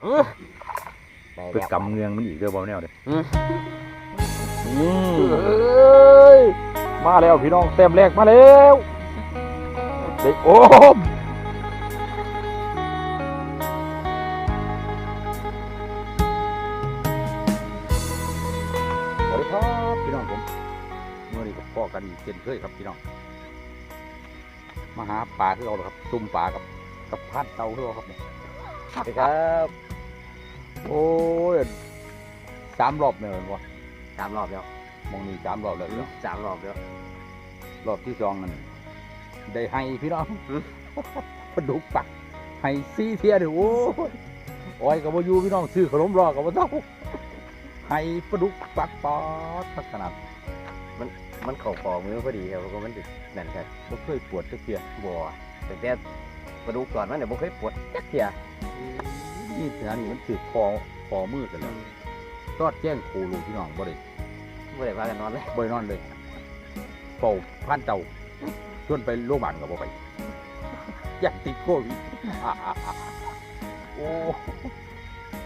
ได้เป็นแล้วกำเงืองมันอีกเด้อบ่แนวเด้ออืมนี่เอ้ยมาแล้วพี่น้องเต็มแรกมาแล้วเด็กโอมสวัสดีครับพี่น้องผมเมื่อนี้ก็พ่อกันอีกเช่นเคยครับพี่น้องมาหาปลาคือเราเหรอครับซุ่มปลากับกับพันเตาคือเราครับเนี่ยส วัสดีครับ โอ้ยสามรอบเนี่ยเห็นบ่สามรอบแล้วมองนี่สามรอบแล้วเนาะสามรอบแล้วรอบที่สองนั่นได้ให้พี่น้องอืมปลาดุกปักให้ซีเทียเดี๋ยวโอ้ยโอ้ยกับว่าอยู่พี่น้องซื้อขนมรอกับว่าเจ้าให้ปลาดุกปักปอดทักขนาดมันเข่าคอมือพอดีครับก็มันติดนั่นครับบ่เคยปวดจักเทียบัวแต่แต่กระดูกก่อนมันเนี่ยบ่เคยปวดจักเทีย นี่สถานีมันถือคอคอมือกันแล้วตอดแจ้งครูลูกพี่น้องบ่ได้บ่ได้พากันนอนเลยบ่ได้นอนเลยเป่าพันเจ้าชวนไปโรงพยาบาลก็บ่ไปอยากติดโควิดโอ้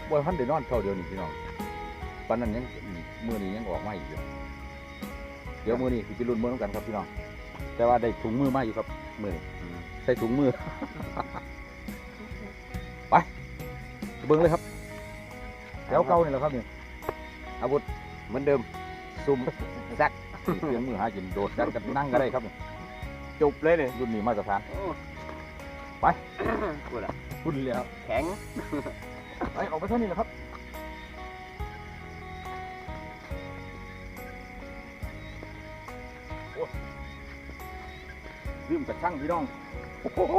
บ่ทันได้นอนเท่าเดียวนี่พี่น้องปานนั้นยังมื้อนี้ยังออกมาอีกอยู่เดี๋ยวมื้อนี้สิไปลุ้นมื้อนํกันครับพี่น้อง แต่ว่าได้ถุงมือมาอยู่ครับมื้อนี้ใส่ถุงมือไป เบิ่งเลยครับแถวเก่านี่แหละครับนี่อาวุธเหมือนเดิมซุ่มซักเสียงมือหากินโดดดันกันนั่งก็ได้ครับนี่จุบเลยเนี่ยรุ่นนี้มาตรฐานไปพูดละรุ่นแล้วแข็งไปออกไปเท่านี้แหละครับโอ้ยลืมกระช่างพี่น้องโอ้โห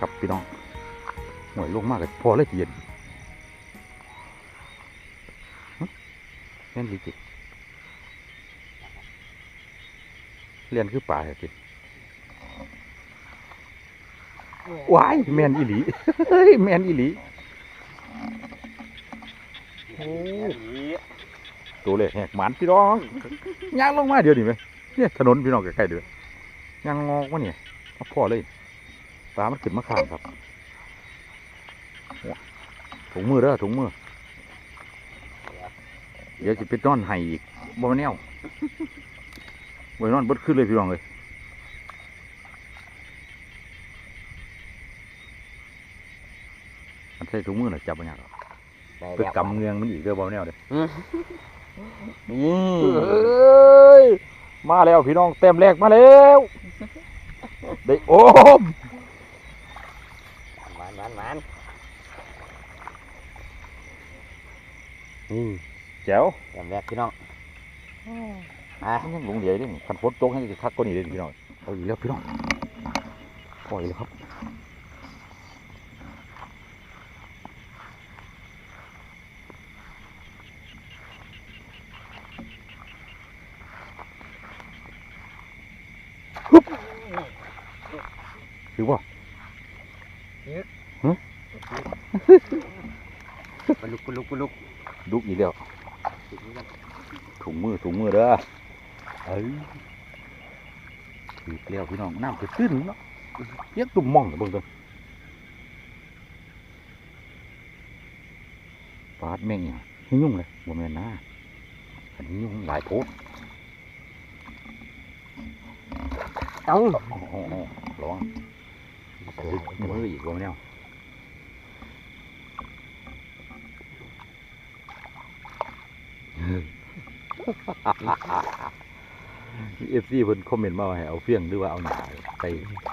ครับพี่น้องหน่วยลงมากเลยพอเลยเย็นหึแม่นดีจิเรียนคือป่าเหรอจิว้ายแมนอีหลีเฮ้ยแมนอีหลีโอ้ตัวเล็กแหกหมันพี่น้องย่างลงมาเดี๋ยวนี้ไหมเนี่ยถนนพี่น้องใกล้ๆเดือย่างงอกมาเนี่ยพ่อเลย ปลามันขึ้นมาข้างครับถุงมือเด้อถุงมือ เดี๋ยวจะไปนอนไห้อีกบ่แนวบ่นอนเบดขึ้นเลยพี่น้องเลยมันใส่ถุงมือน่ะจับบ่ยากหรอกได้เป็นแล้วกำเงืองมันอีกเด้อบ่แนวเด้ออืมนี่เอ้ยมาแล้วพี่น้องเต็มแรกมาแล้ว ได้โอม หวานหวานหวาน นี่แจ๋วแต้มแรกพี่น้องอะมันยังหลงเหลืออยู่นี่คันฝนตกให้สิคักกว่านี้เลยพี่น้องเอาอีกแล้วพี่น้องปล่อยเลยครับ ถือว่า ปลุกปลุกปลุก ดุกอีกแล้วถุงมือถุงมือเด้อเอ้ย ถือเกลียวพี่น้องน้ำจะตื้นเนาะเปียกตุ่มหม่องเบิ่งกันปาดแม่งเนี่ยให้ยุ่งเลยบ่แม่นนะอันนี้ยุ่งหลายโพดเอ้าอ๋ออ๋ออ๋อร้องเฮ้ยมืออีกบ่แม่นแนว เอฟซีเพิ่นคอมเมนต์มาว่าให้เอาเฟี้ยงหรือว่าเอาหญ้าใส่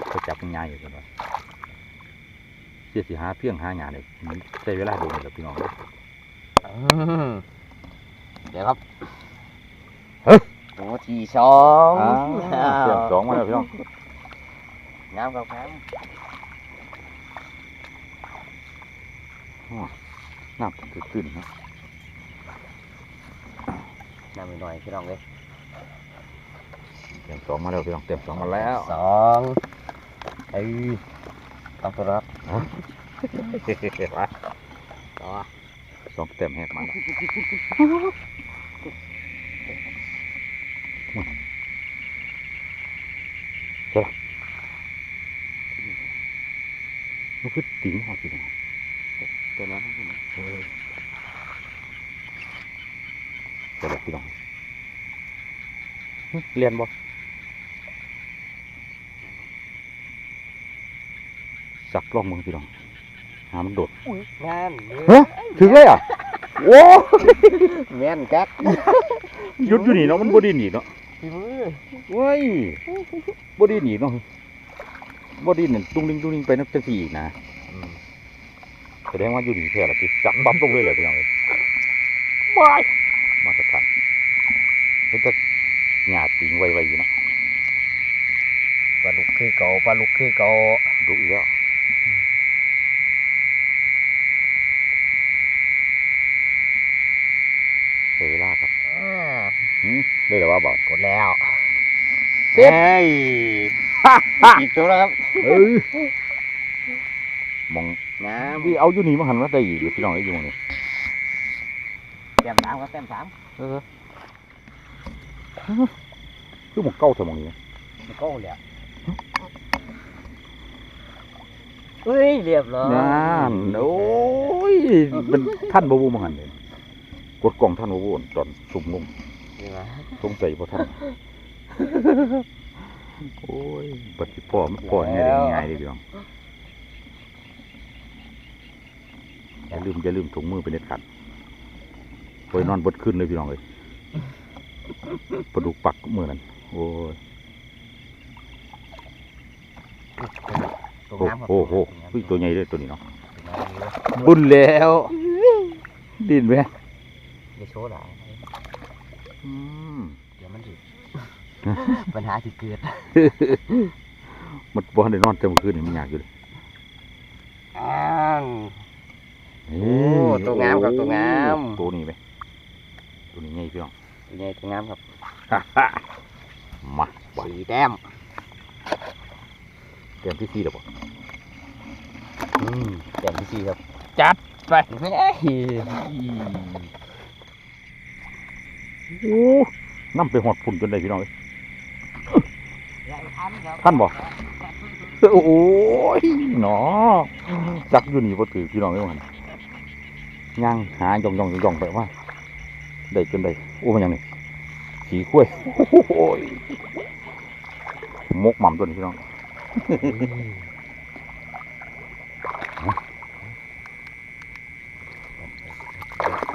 เขาจับง่ายอยู่กันว่าเสียสิหาเฟี้ยงหาหญ้าเนี่ยมันใช้เวลาโดนเลยพี่น้องเด้ออืมเดี๋ยวครับเฮ้ยโอ้ทีสองอ้าวเตรียมสองมาแล้วพี่น้องน้ำครับน้น้ำตื้นๆนะำน้ำหน่อยพี่น้องเลย เตรียมสองมาแล้วพี่น้องเตรียมสองมาแล้วสองเอ้ยต้องตัวรับไปต่อสองแต้มแหกมาแล้วเจ้ามันคือติ๋งหอดสิเนี่ยตัวนั้นเออเจ้าพี่น้องหึเรียนบ่ สักลองมึงพี่น้องหามันโดดงานฮะถึงเลยอะโอ้แม่นกักหยุดอยู่นี่เนาะมันบ่ไดีหนีเนาะพี่มือเว้ยบ่ไดีหนีเนาะบ่ไดีนี่ตุ้งลิงตุ้งลิงไปนับจังสี่อีกนะแสดงว่าอยู่นี่แท้ละสิจับปั๊บลงเลยเหรอพี่น้องเอ้ยบายมาตรฐานเห็นแต่หญ้าติงไวๆอยู่เนาะปลาลุกคือเก่าปลาลุกคือเก่าดูอีกแล้วเสียเวลาครับ อ่า หืม ได้แล้วว่าบอกกดแล้วเสร็จเฮ้ยอีกตัวแล้วครับเออมองน้พี่เอาอยู่นี่มาหันมาได้อีกพี่น้องได้อยู่หม้องนี่ำแต้มสามครับแต้มสามเออคือหมองเก้าเท่าหมองนี้มันก็เลยเฮ้ยเรียบร้อยนั่นโอ้ยเป็นท่านบวูมาหันเลยกดกล่องท่านบวูตอนสุ่มลง นี่มาสงสัยพอท่านโอ้ยปฏิพ่อมันพ่อง่ายง่ายเลยพี่น้องอย่าลืมอย่าลืมถุงมือเป็นเด็ดขาดปล่อยนอนบดขึ้นเลยพี่น้องเลยปลาดุกปักมือนั่นโอ้ยตัวโอ้น้ำครับโหโหอุ้ยตัวใหญ่เลยตัวนี้เนาะตัวน้ำเลยบุญแล้วดินไหมอย่าโชว์หลายอืม เดี๋ยวมันถึงปัญหาที่เกิด มันบ่ทันได้นอนแต่เมื่อคืนนี่มันยากอยู่เลยอ้าวนี่โอ้ตัวงามครับตัวงามตัวนี้ไหมตัวนี้ใหญ่พี่น้องยังไงตัวงามครับมาไหวสีแต้มเตรียมที่สี่แล้วบ่อืมแต้มที่สี่ครับ จัดไปเฮ้ย โอ้น้ำไปหอดฝุ่นจนได้พี่น้องเอ้ยทันครับทันบ่โอ้ยหนอจักอยู่นี่บ่ถือพี่น้องเอ้ยมันย่างหาย่องย่องย่องไปว่าได้จนได้โอ้มันหยังนี่ขี่ข้วยโอ้ยมกหม่ำตัวนี้พี่น้อง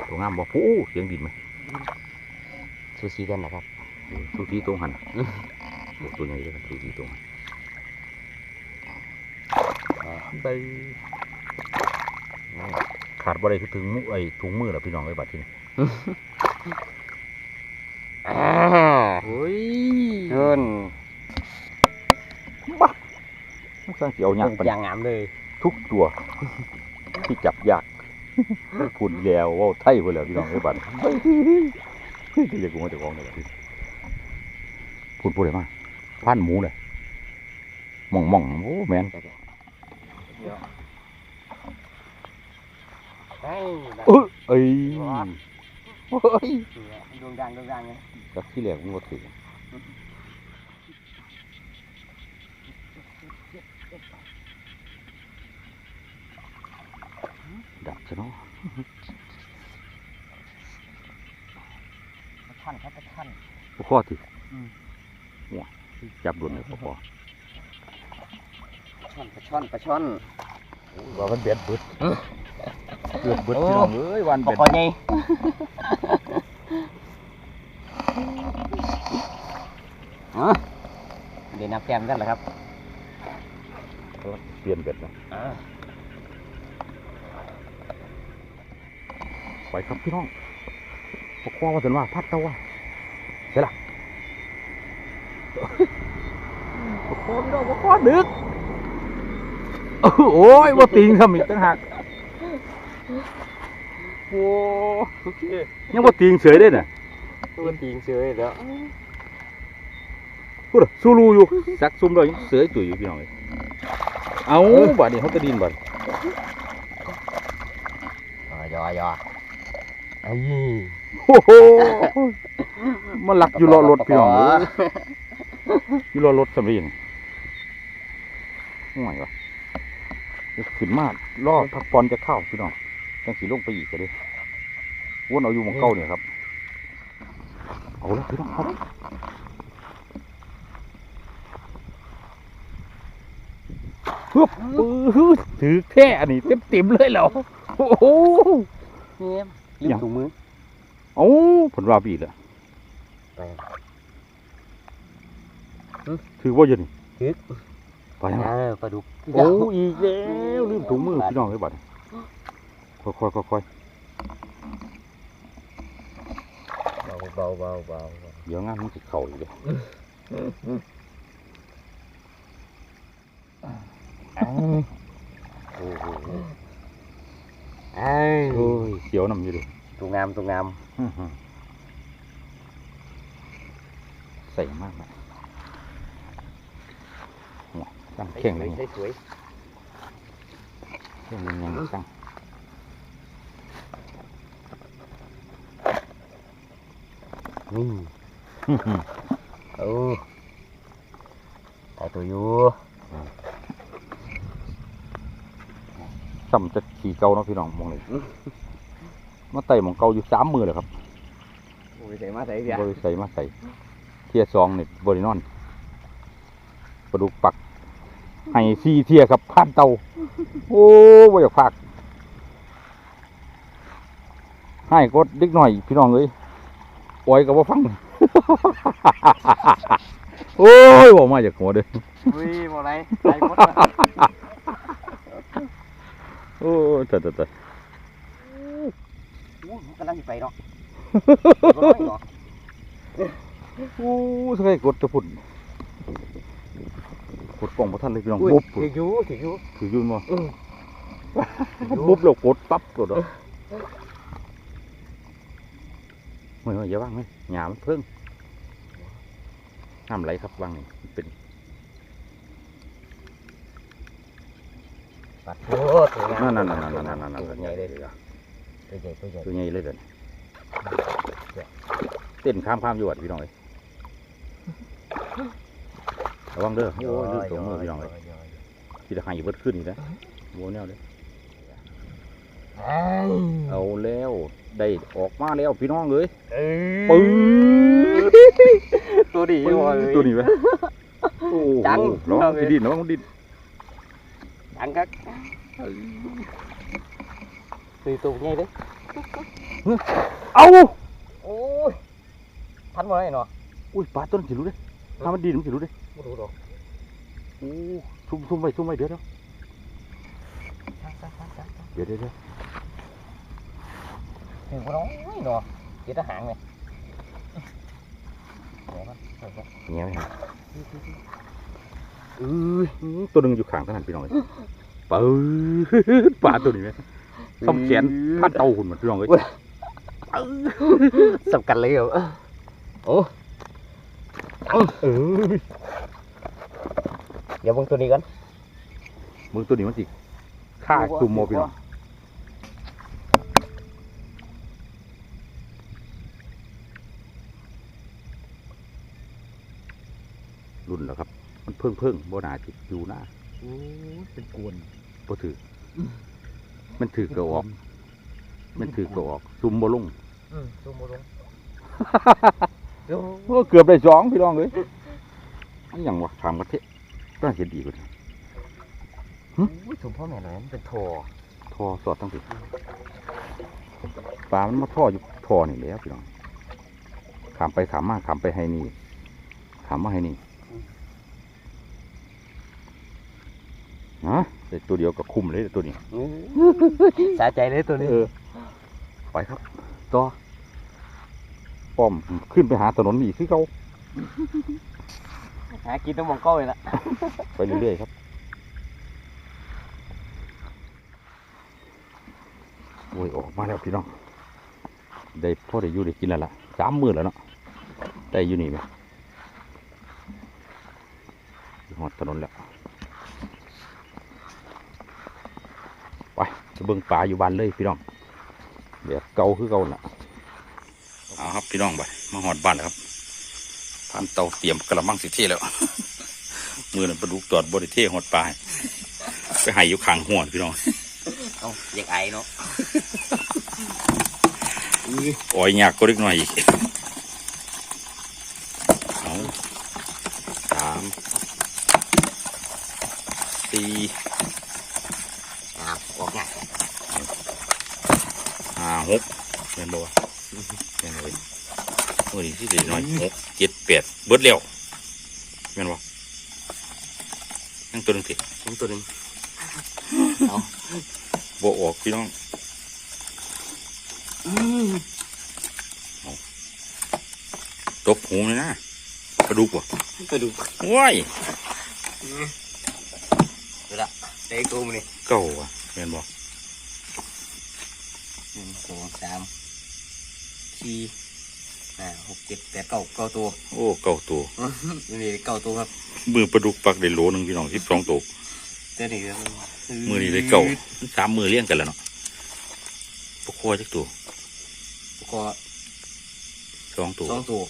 ตัวงามบ่โอ้เสียงดินไหม ซูซีกันนะครับสูสีตรงหันโอ้ตัวใหญ่เลยสูสีตรงหันไปขาดบ่ได้คือถึงมือไอ้ถุงมือแล้วพี่น้องไอ้บัดที่นี่อ่าเฮ้ยเงินบ้ามันสร้างเสียวยักษ์ปานอย่างงามเลย ทุกตัว ที่จับยากพูดแล้วเว่าไทยไปแล้วพี่น้องไอ้บัด ที่จะกูมาจะกองเลยพูดพูดอะไรมาพันหมูเลยมองมองโอ้แมนเฮ้ยเอ้ยดวงดังดวงดังเลยจากที่แรกมันก็ถือดับซะเนาะ ท่านครับท่านพวกข้อถืออมหัวจับดุนเลยพวกข้อช่อนปลาช่อนปลาช่อนว่ามันเบ็ดบึดเกือบบึดพี่น้องเอ้ยวันปลาเบ็ดคอใหญ่อ๋อเดี๋ยวนับแก้มกันเหรอครับเปลี่ยนเบ็ดนะอ่าไปครับพี่น้อง พวกข้อว่าสันว่าพัดเตาว่าเสร็จละพวกข้อพี่น้องพวกข้อดึกโอ้ยว่าติงทำอีกต่างหากโอ้โอเคยังว่าติงเฉยได้น่ะตัวตีงเฉยแล้วพูดอะสู้รูอยู่สักซุ่มเลยยังเสือจุ๋ยอยู่พี่น้องเลยเอาบัดนี้เขาจะดินบัดยอไอ้ โอ้โหมันหลักอยู่รอรถพี่น้องเอ้ยอยู่รอรถสำเร็จห่วยวะเดี๋ยวขึ้นมารอพักผ่อนจะเข้าพี่น้องจังสีลงไปอีกก็เลยวนเอาอยู่หมองเก่าเนี่ยครับ เอาละพี่น้องครับฮึบปื้อถือแค่อันนี้เต็มเต็มๆเลยเหรอโอ้โหเงียบลืยัมงถุงมือ เอ้าผลว่าบีเลยไปถือว่าอยู่นี่ถือไปยังไงเออปลาดุกโอ้อีกแล้วลืมถุงมือพี่น้องเลยบัดนี้ค่อยๆค่อยเบาเบาเบาเบาๆเดี๋ยวงานมันจะเข่าอีกเลยโอ้โหไอ้โอ้ยเสียวน้ำอยู่ดิ ตัวงามตัวงามอื้อหือใส่มากนะหัวตั้งแข็งเลยสวยสวยแข็งยังยังตั้งนี่อื้อหือโอ้ตายตัวอยู่ซ้ำจะขี่เก่าเนาะพี่น้องมองเลย มาไต่หมองเก่าอยู่สามมือเลยครับโอ้ยใส่มาใส่เดียวบริใส่มาใส่เทียซองนี่บริโนอนปลาดุกปักให้ซีเทียครับผ่านเตาโอ้บ่อยากพากให้กดเด็กหน่อย พี่น้องเอ้ยปล่อยกับว่าฟัง โอ้ยบอกมาจากหัวเด้ออุ้ยบ่ไรตายหมดโอ้ยแต่แต่แต่อู้ กำลังสิไปเนาะรถไม่เนาะโอ้ยสักไอ้กดจะพุ่นกดกล่องพระท่านเลยพี่น้องอุ้ยบุ๊บถืออยู่ถืออยู่ถืออยุ่นมาอืมบุ๊บแล้วกดปั๊บกดอะเฮ้ยเฮ้ยอย่าว่างเลยหยามนเพิ่งห้ามไหลครับว่างนี่มันเป็นปัดโอ้ตัวงามนั่นนั่นนั่นนั่นนั่นนั่นนั่นตัวใหญ่เลย ตัวใหญ่ตัวใหญ่ตัวใหญ่เลยเดินเต้นข้ามข้ามอยู่วัดพี่น้องเลยระวังเด้อโอ้ยลืมตัวมือพี่น้องเลยที่จะหายเบิดขึ้นอีกแล้วโว้แนวเลยเอ้ยเอาแล้วได้ออกมาแล้วพี่น้องเลยเอ้ยปื้ตัวดีปื้ว่ะเอ้ยตัวนี้ไหมโอ้โหจังระวังเอาเลยดินระวังดินดังกักตีตัวใหญ่เด้เอาโอ้ยทันบ่ได้เนาะอุ้ยปลาต้นสิรู้เด้ถ้ามันดินมันสิรู้เด้บ่รู้ดอกโอ้ซุ่มซุ่มไว้ซุ่มไว้เดี๋ยวเดี๋ยวซัก ซักซักซักเดี๋ยวเดี๋ยวเดี๋ยวถือบ่น้อยเนาะเกียรติหางเลยเดี๋ยวก่อนเดี๋ยวก่อนเงี้ยไหมครับอื ออืมตัวหนึ่งอยู่ข้างขนาดพี่น้องเลยปื้อปลาตัวนี้ไหมทำแขนพันเตาหุ่นมันพี่น้องเลยสำคัญเลยเหรอโอ้เออเดี๋ยวเบิ่งตัวนี้ก่อนมึงตัวนี้มันสิฆ่าจุ่มโมพี่น้องรุ่นแล้วครับ มันเพิ่งเพิ่งบ่นาจิอยู่หน้าโอ้ยเป็นกวนบ่ถืออ มันถือกระออก มันถือกระออก ซุ่มบ่ลงอืมซูมบ่ลงโอ้โอ้เกือบได้สองพี่น้องเลยอันหยังวะถามกันเทะน่าเห็นดีกว่านี้ยสมพ่อแม่หน่อยมันเป็นทอทอสอดทั้งสิปลามันมาท่ออยู่ท่อนี่แหล้วพี่น้องขามไปขามมาขามไปให้นี่ขามมาให้นี่ฮะ แต่ตัวเดียวก็คุ้มเลยตัวนี้สะใจเลยตัวนี้เออไปครับต่อป้อมขึ้นไปหาถนนอีกคือเขาหากินต้องมองเก้าเลยละไปเรื่อยๆครับโอ้ยออกมาแล้วพี่น้องได้พ่อได้อยู่ได้กินแล้วล่ะสามมื้อแล้วเนาะได้อยู่นี่ไหมอยู่หอดถนนแล้ว ไปจะ เบิ่งป่าอยู่บ้านเลยพี่น้องแบบเก่าคือเก่าน่ะเอาครับพี่น้องไปมาหอดบ้านแล้วครับพันเตาเตรียมกระมังสิเท่แล้วมือนั้นปลาดุกตอดบริเท่หอดปลาให้ไปใหายอยู่ข้างหัวพี่น้องเอาอยากไอเนาะโอ้ยยากก็เล็กน้อยอีกเอาสามสี่ อ่าออกง่าย ห้าหกเห็นบ่วะ เห็นเลยมือนี้ที่เด็น้อยหกเจ็ดแปดเบิดเร็วเห็นบ่ยังตัวหนึงผิดผมตัวหนึ่งบ่ออกพี่น้องตบหูเลยนะกระดูกว่ะไปดูว้ายดูละเต็กตัวมันนี่เก่าว่ะเห็นบ่หนึ่งสองสาม สี่ห้าหกเจ็ดแปดเก้าเก้าตัวโอ้เก่าตัวนี่เก้าตัวครับมือปลาดุกปักได้โหลหนึ่งพี่น้องสิบสองตัวเจ้านี่ครับมือนี้ได้เก่าสามมือเลี้ยงกันแล้วเนาะปกคอจักตัวก็สองตัวสองตัว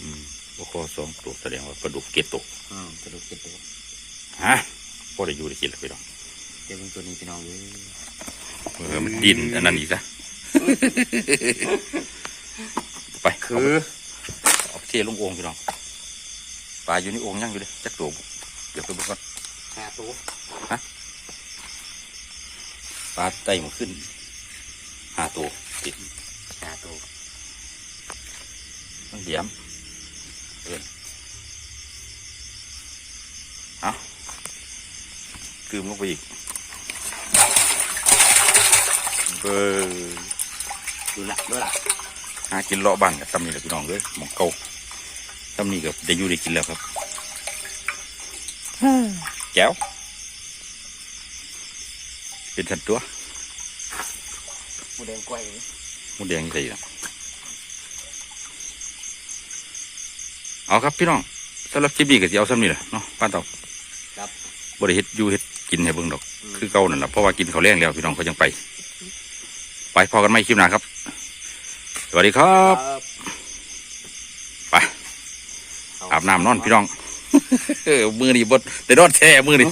อืมปกคอสองตัวแสดงว่าปลาดุกเก็ดตัวอืมกระดูกเจ็ดตัวฮะพอได้อยู่ได้กินแล้วพี่น้องเดี๋ยวเป็นตัวนี้พี่น้องเลยเออมันดินอันนั้นอีกซะ ไปเอาคือเอาเทลงโอ่งพี่น้องปลาอยู่ในโอ่งยังอยู่เลยจักตัวบุเดี๋ยวไปเบุกก่อนห้าตัวปลาไต่มาขึ้นห้าตัวติดห้าตัวต้องเดียมเอินเอาคืมลงไปอีกเบอร์ดูละดูละหา กินเลาะบ้านกับตำนี่แหละพี่น้องเลยหมองเก่าตำนี่กับได้อยู่ได้กินแล้วครับแก้วเป็นสันตัวหมูแดงกล้วยหมูแดงนี่ใส่ละเอาครับพี่น้องสำหรับคลิปนี้ก็จะเอาซ้ำนี่แหละเนาะป้านเต่าครับบริเฮ็ดอยู่เฮ็ดกินให้เบิ่งดอก คือเก่านั่นแหละเพราะว่ากินเขาวแรงแล้วพี่น้องเขายังไป ไปพอกันไม่คลิปหน้าครับส วัสดีครับ ไปอาบน้ำนอนพี่น้องเออมือนี่บดได้นอนแช่มือนี่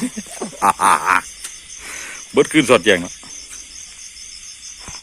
บดขึ้นสดแจงเนาะ